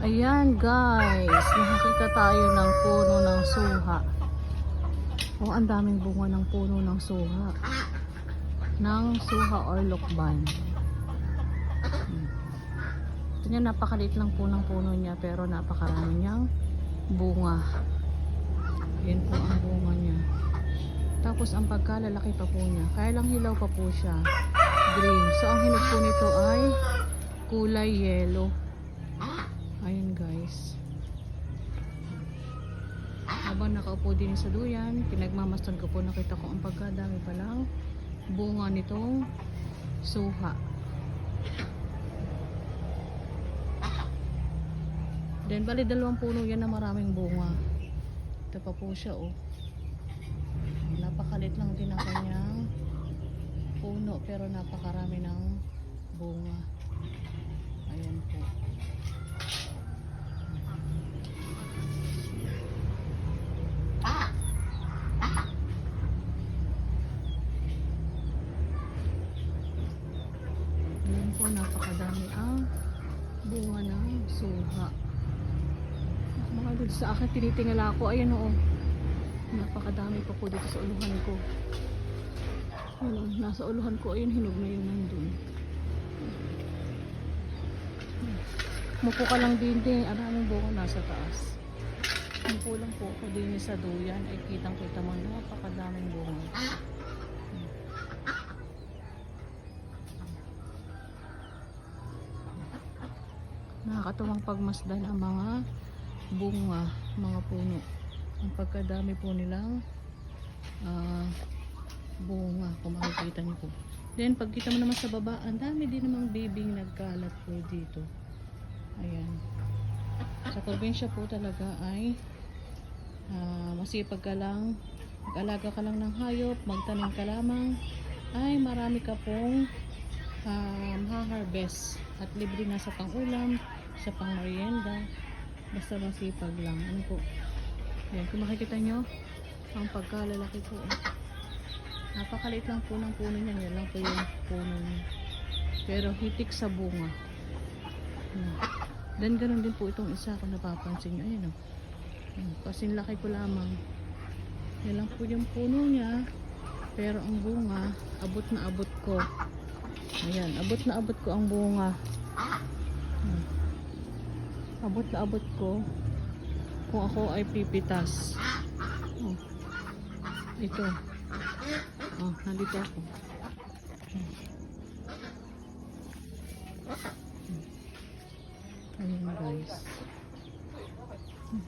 Ayan guys, nakakita tayo ng puno ng suha. Oh, ang daming bunga ng puno ng suha. Ng suha or lokban. Hmm. Ito niya, napakaliit lang po ng puno niya pero napakarami niyang bunga. Yan po ang bunga niya. Tapos ang pagkalalaki pa po niya. Kaya lang hilaw pa po siya. Green. So ang hinog po nito ay kulay yellow. Nakaupo din sa duyan, pinagmamastan ko po nakita ko ang pagkadami pa lang bunga nitong suha. Then bali dalawang puno yan na maraming bunga. Ito pa po siya oh. Napakalit lang din ang kanyang puno pero napakarami ng bunga. Ayan po. Po, napakadami ang bunga ng suha. Mga dito sa akin, tinitingala ako. Ayan oo. Napakadami pa po dito sa uluhan ko. Ayan, oh, nasa uluhan ko. Ayun, hinog na yun nandun. Mupo ka lang din din. Araming bunga nasa taas. Mupo lang po ako din sa duyan. Ay kitang kita mo napakadaming bunga. Nakakatuwang pagmasdan ang mga bunga, mga puno. Ang pagkadami po nilang ah, bunga, kung makikita niyo po. Then, pagkita mo naman sa baba, ang dami din namang bibing nagkalat po dito. Ayan. Sa probinsya po talaga ay ah, masipag ka lang, mag-alaga ka lang ng hayop, magtanim ka lamang, ay marami ka pong um, ha-harvest at libre na sa pang-ulam, sa pang-merienda, basta masipag lang. Ano po? Ayan, kung makikita nyo, ang pagkalalaki po. eh. Napakaliit lang po ng puno niya. Yan lang po yung puno niya. Pero hitik sa bunga. Ayan. Then ganun din po itong isa kung napapansin nyo. Ayan o. Ayan, Kasing laki ko lamang. Yan lang po yung puno niya. Pero ang bunga, abot na abot ko. Ayan, abot na abot ko ang bunga. Hmm. Abot na abot ko kung ako ay pipitas. Oh. Ito. Oh, nandito ako. Hmm. Hmm. Ayan guys. Hmm.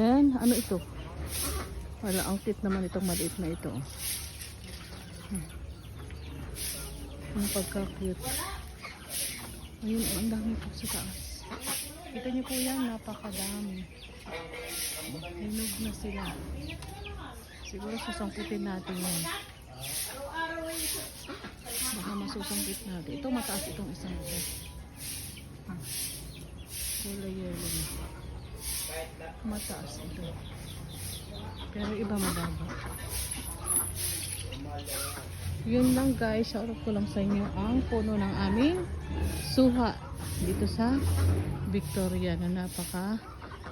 Then, ano ito? Wala, ang cute naman itong maliit na ito. Ang pagka-cute. Ayun, oh, ang dami po sa taas. Kita niyo po yan, napakadami. Hinog na sila. Siguro susungkitin natin yan. Baka masusungkit natin. Ito mataas itong isang ito. Hmm. Kulay yellow na. Mataas ito. Pero iba mababa. Yun lang guys, shoutout ko lang sa inyo ang puno ng aming suha dito sa Victoria na napaka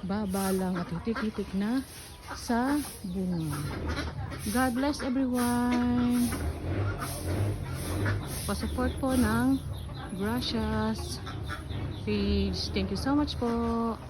baba lang at hitik-hitik na sa bunga. God bless everyone! Pasupport po ng Gracias page. Thank you so much po!